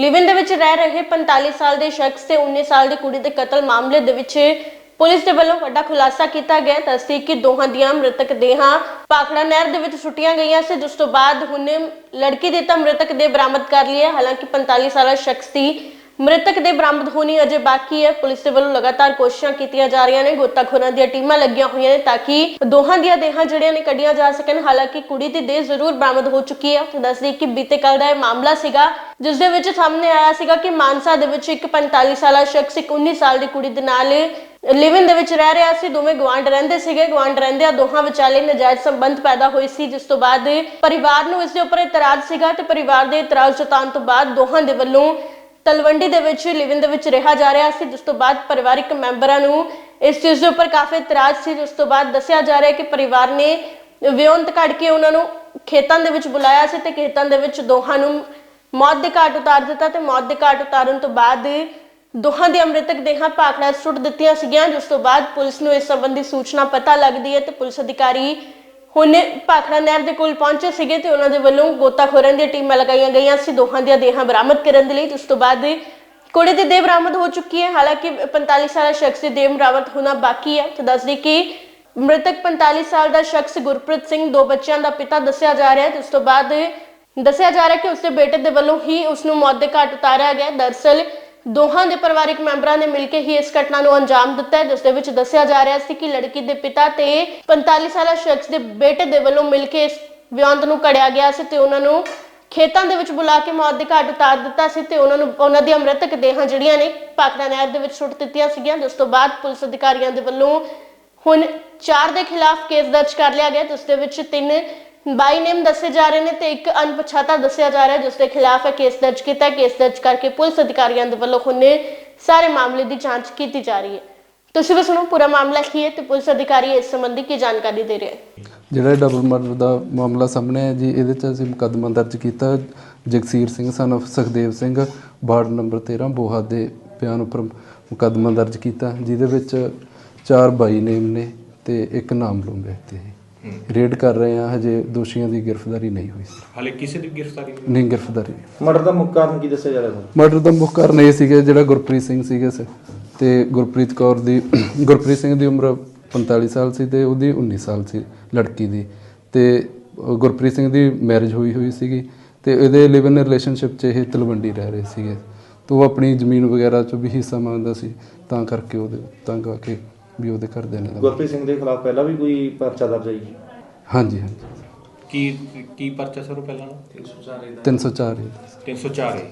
ਲਿਵਿਨ ਦੇ ਵਿੱਚ ਰਹਿ ਰਹੇ 45 ਸਾਲ ਦੇ ਸ਼ਖਸ ਤੇ 19 ਸਾਲ ਦੀ ਕੁੜੀ ਦੇ ਕਤਲ ਮਾਮਲੇ ਦੇ ਵਿੱਚ ਪੁਲਿਸ ਦੇ ਵੱਲੋਂ ਵੱਡਾ ਖੁਲਾਸਾ ਕੀਤਾ ਗਿਆ। ਦੱਸਦੀ ਕਿ ਦੋਹਾਂ ਦੀਆਂ ਮ੍ਰਿਤਕ ਦੇਹਾਂ ਪਾਖੜਾ ਨਹਿਰ ਦੇ ਵਿੱਚ ਸੁੱਟੀਆਂ ਗਈਆਂ ਸੀ। ਜਿਸ ਤੋਂ ਬਾਅਦ ਹੁਣ ਲੜਕੀ ਦੇ ਤਾਂ ਮ੍ਰਿਤਕ ਦੇ ਬਰਾਮਦ ਕਰ ਲਈ ਹੈ। ਹਾਲਾਂਕਿ 45 ਸਾਲਾ ਸ਼ਖਸ ਦੀ ਮ੍ਰਿਤਕ ਦੇ ਬਰਾਮਦ ਹੋਣੀ ਅਜੇ ਬਾਕੀ ਹੈ। ਪੁਲਿਸ ਦੇ ਵੱਲੋਂ ਲਗਾਤਾਰ ਕੋਸ਼ਿਸ਼ਾਂ ਕੀਤੀਆਂ ਜਾ ਰਹੀਆਂ ਨੇ। ਗੋਤਾਖੋਰਾਂ ਦੀਆਂ ਟੀਮਾਂ ਲੱਗੀਆਂ ਹੋਈਆਂ ਨੇ ਤਾਂ ਕਿ ਦੋਹਾਂ ਦੀਆਂ ਦੇਹਾਂ ਜਿਹੜੀਆਂ ਨੇ ਕੱਢੀਆਂ ਜਾ ਸਕਣ। ਹਾਲਾਂਕਿ ਕੁੜੀ ਦੀ ਦੇਹ ਜ਼ਰੂਰ ਬਰਾਮਦ ਹੋ ਚੁੱਕੀ ਹੈ। ਤੇ ਦੱਸਦੀ ਕਿ ਬੀਤੇ ਕੱਲ ਦਾ ਇਹ ਮਾਮਲਾ ਸੀਗਾ, ਜਿਸ ਦੇ ਵਿੱਚ ਸਾਹਮਣੇ ਆਇਆ ਸੀਗਾ ਕਿ ਮਾਨਸਾ ਦੇ ਵਿੱਚ ਇੱਕ 45 ਸਾਲਾ ਸ਼ਖਸ ਇੱਕ 19 ਸਾਲ ਦੀ ਕੁੜੀ ਦੇ ਨਾਲ ਲਿਵਿੰਗ ਦੇ ਵਿੱਚ ਰਹਿ ਰਿਹਾ ਸੀ। ਦੋਵੇਂ ਗਵਾਂਡ ਰਹਿੰਦੇ ਸੀਗੇ। ਗਵਾਂਡ ਰਹਿੰਦਿਆਂ ਦੋਹਾਂ ਵਿਚਾਲੇ ਨਜਾਇਜ਼ ਸੰਬੰਧ ਪੈਦਾ ਹੋਏ ਸੀ, ਜਿਸ ਤੋਂ ਬਾਅਦ ਪਰਿਵਾਰ ਨੂੰ ਇਸ ਦੇ ਉੱਪਰ ਇਤਰਾਜ਼ ਸੀਗਾ ਤੇ ਪਰਿਵਾਰ ਦੇ ਇਤਰਾਜ਼ ਜਤਾਉਣ ਤੋਂ ਬਾਅਦ ਦੋਹਾਂ ਦੇ ਵੱਲੋਂ ਤਲਵੰਡੀ ਦੇ ਵਿੱਚ, ਲਿਵਿੰਗ ਦੇ ਵਿੱਚ ਰਿਹਾ ਜਾ ਰਿਹਾ ਸੀ, ਜਿਸ ਤੋਂ ਬਾਅਦ ਪਰਿਵਾਰਿਕ ਮੈਂਬਰਾਂ ਨੂੰ ਇਸ ਚੀਜ਼ ਦੇ ਉੱਪਰ ਕਾਫੀ ਇਤਰਾਜ਼ ਸੀ, ਜਿਸ ਤੋਂ ਬਾਅਦ ਦੱਸਿਆ ਜਾ ਰਿਹਾ ਹੈ ਕਿ ਪਰਿਵਾਰ ਨੇ ਵਿਉਂਤ ਕੱਢ ਕੇ ਉਹਨਾਂ ਨੂੰ ਖੇਤਾਂ ਦੇ ਵਿੱਚ ਬੁਲਾਇਆ ਸੀ ਤੇ ਖੇਤਾਂ ਦੇ ਵਿੱਚ ਦੋਹਾਂ ਨੂੰ ਮੌਤ ਦੇ ਘਾਟ ਉਤਾਰ ਦਿੱਤਾ ਤੇ ਮੌਤ ਦੇ ਘਾਟ ਉਤਾਰਨ ਤੋਂ ਬਾਅਦ ਦੋਹਾਂ ਦੇ ਅੰਮ੍ਰਿਤਕ ਦੇਹਾਂ ਭਾਖੜਾ ਸੁੱਟ ਦਿੱਤੀਆਂ ਸੀਗੀਆਂ, ਜਿਸ ਤੋਂ ਬਾਅਦ ਪੁਲਿਸ ਨੂੰ ਇਸ ਸੰਬੰਧੀ ਸੂਚਨਾ ਪਤਾ ਲੱਗਦੀ ਹੈ ਤੇ ਪੁਲਿਸ ਅਧਿਕਾਰੀ ਹੁਣ ਭਾਖੜਾ ਨਹਿਰ ਦੇ ਕੋਲ ਪਹੁੰਚੇ ਸੀਗੇ ਤੇ ਉਹਨਾਂ ਦੇ ਵੱਲੋਂ ਗੋਤਾਖੋਰਾਂ ਦੀਆਂ ਟੀਮਾਂ ਲਗਾਈਆਂ ਗਈਆਂ ਸੀ। ਦੋਹਾਂ ਦੀਆਂ ਦੇਹਾਂ ਬਰਾਮਦ ਕਰਨ ਦੇ ਲਈ ਉਸ ਤੋਂ ਬਾਅਦ ਕੁੜੀ ਦੀ ਦੇਹ ਬਰਾਮਦ ਹੋ ਚੁੱਕੀ ਹੈ। ਹਾਲਾਂਕਿ 45 ਸਾਲਾ ਸ਼ਖਸ ਦੀ ਦੇਹ ਬਰਾਮਦ ਹੋਣਾ ਬਾਕੀ ਹੈ। ਤੇ ਦੱਸਦੀ ਕਿ ਮ੍ਰਿਤਕ 45 ਸਾਲ ਦਾ ਸ਼ਖਸ ਗੁਰਪ੍ਰੀਤ ਸਿੰਘ, ਦੋ ਬੱਚਿਆਂ ਦਾ ਪਿਤਾ ਦੱਸਿਆ ਜਾ ਰਿਹਾ ਹੈ ਤੇ ਉਸ ਤੋਂ ਬਾਅਦ ਦੱਸਿਆ ਜਾ ਰਿਹਾ ਕਿ ਉਸਦੇ ਬੇਟੇ ਦੇ ਵੱਲੋਂ ਹੀ ਉਸ ਨੂੰ ਮੌਤ ਦੇ ਘਾਟ ਉਤਾਰਿਆ ਗਿਆ ਦਰਸਲ ਦੋਹਾਂ ਦੇ ਪਰਿਵਾਰਕ ਮੈਂਬਰਾਂ ਨੇ ਮਿਲ ਕੇ ਹੀ ਇਸ ਘਟਨਾ ਨੂੰ ਅੰਜਾਮ ਦਿੱਤਾ ਜਿਸ ਦੇ ਵਿੱਚ ਦੱਸਿਆ ਜਾ ਰਿਹਾ ਸੀ ਕਿ ਲੜਕੀ ਦੇ ਪਿਤਾ ਤੇ 45 ਸਾਲਾ ਸ਼ਖਸ ਦੇ ਬੇਟੇ ਦੇ ਵੱਲੋਂ ਮਿਲ ਕੇ ਇਸ ਵਿਅੰਤ ਨੂੰ ਕੜਿਆ ਗਿਆ ਸੀ ਤੇ ਉਹਨਾਂ ਨੂੰ ਖੇਤਾਂ ਦੇ ਵਿੱਚ ਬੁਲਾ ਕੇ ਮੌਤ ਦੇ ਘਾਟ ਉਤਾਰ ਦਿੱਤਾ ਸੀ ਤੇ ਉਹਨਾਂ ਨੂੰ, ਉਹਨਾਂ ਦੀਆਂ ਮ੍ਰਿਤਕ ਦੇਹਾਂ ਜਿਹੜੀਆਂ ਨੇ ਪਾਖੜਾ ਨਹਿਰ ਦੇ ਵਿੱਚ ਸੁੱਟ ਦਿੱਤੀਆਂ ਸੀਗੀਆਂ, ਜਿਸ ਤੋਂ ਬਾਅਦ ਪੁਲਿਸ ਅਧਿਕਾਰੀਆਂ ਦੇ ਵੱਲੋਂ ਹੁਣ ਚਾਰ ਦੇ ਖਿਲਾਫ ਕੇਸ ਦਰਜ ਕਰ ਲਿਆ ਗਿਆ, ਜਿਸ ਦੇ ਵਿੱਚ ਤਿੰਨ ਬਾਈ ਨੇਮ ਦੱਸੇ ਜਾ ਰਹੇ ਨੇ ਤੇ ਇੱਕ ਅਣਪਛਾਤਾ ਦੱਸਿਆ ਜਾ ਰਿਹਾ ਜਿਸ ਦੇ ਖਿਲਾਫ ਕੇਸ ਦਰਜ ਕੀਤਾ ਕੇਸ ਦਰਜ ਕਰਕੇ ਪੁਲਿਸ ਅਧਿਕਾਰੀਆਂ ਦੇ ਵੱਲੋਂ ਹੁਣ ਸਾਰੇ ਮਾਮਲੇ ਦੀ ਜਾਂਚ ਕੀਤੀ ਜਾ ਰਹੀ ਹੈ। ਤੁਸੀਂ ਵੀ ਸੁਣੋ, ਪੂਰਾ ਮਾਮਲਾ ਕੀ ਹੈ ਤੇ ਪੁਲਿਸ ਅਧਿਕਾਰੀ ਇਸ ਸੰਬੰਧੀ ਕੀ ਜਾਣਕਾਰੀ ਦੇ ਰਹੇ ਹੈ ਜਿਹੜਾ ਡਬਲ ਮਰਡਰ ਦਾ ਮਾਮਲਾ ਸਾਹਮਣੇ ਹੈ ਜੀ, ਇਹਦੇ 'ਚ ਅਸੀਂ ਮੁਕੱਦਮਾ ਦਰਜ ਕੀਤਾ। Jagsir Singh son of Sukhdev Singh, ward number 13 Boha ਦੇ ਬਿਆਨ ਉੱਪਰ ਮੁਕੱਦਮਾ ਦਰਜ ਕੀਤਾ, ਜਿਹਦੇ ਵਿੱਚ ਚਾਰ ਬਾਈ ਨੇਮ ਨੇ ਤੇ ਇੱਕ ਨਾਮਲੂਮ ਵਿਅਕਤੀ ਹੈ। ਰੇਡ ਕਰ ਰਹੇ ਹਾਂ ਹਜੇ ਦੋਸ਼ੀਆਂ ਦੀ ਗ੍ਰਿਫਤਾਰੀ ਨਹੀਂ ਹੋਈ। ਹਾਲੇ ਕਿਸੇ ਦੀ ਗ੍ਰਿਫਤਾਰੀ ਨਹੀਂ ਨਹੀਂ ਗ੍ਰਿਫਤਾਰੀ ਮਰਡਰ ਦਾ ਮੁੱਖ ਕਾਰਨ ਕੀ ਦੱਸਿਆ ਜਾ ਰਿਹਾ ਸਰ ਮਰਡਰ ਦਾ ਮੁੱਖ ਕਾਰਨ ਇਹ ਸੀਗਾ ਜਿਹੜਾ ਗੁਰਪ੍ਰੀਤ ਸਿੰਘ ਸੀਗਾ ਸ- ਤੇ ਗੁਰਪ੍ਰੀਤ ਕੌਰ ਦੀ ਗੁਰਪ੍ਰੀਤ ਸਿੰਘ ਦੀ ਉਮਰ 45 ਸਾਲ ਸੀ ਤੇ ਉਹਦੀ 19 ਸਾਲ ਸੀ ਲੜਕੀ ਦੀ। ਤੇ ਗੁਰਪ੍ਰੀਤ ਸਿੰਘ ਦੀ ਮੈਰਿਜ ਹੋਈ ਹੋਈ ਸੀਗੀ ਤੇ ਇਹਦੇ ਲਿਵ ਇਨ ਰਿਲੇਸ਼ਨਸ਼ਿਪ 'ਚ ਇਹ ਤਲਵੰਡੀ ਰਹਿ ਰਹੇ ਸੀਗੇ। ਤੇ ਉਹ ਆਪਣੀ ਜ਼ਮੀਨ ਵਗੈਰਾ 'ਚੋਂ ਵੀ ਹਿੱਸਾ ਮੰਗਦਾ ਸੀ ਤਾਂ ਕਰਕੇ ਉਹਦੇ ਤੰਗ ਆ ਕੇ ਵੀ ਉਹਦੇ ਘਰਦਿਆਂ ਨੇ ਗੁਰਪ੍ਰੀਤ ਸਿੰਘ ਦੇ ਖਿਲਾਫ ਪਹਿਲਾਂ ਵੀ ਕੋਈ ਪਰਚਾ ਦਰਜ ਹੈ ਜੀ? ਹਾਂਜੀ ਹਾਂਜੀ। ਕੀ ਕੀ ਪਰਚਾ ਸਰ ਪਹਿਲਾਂ? 304 304 ਹੈ।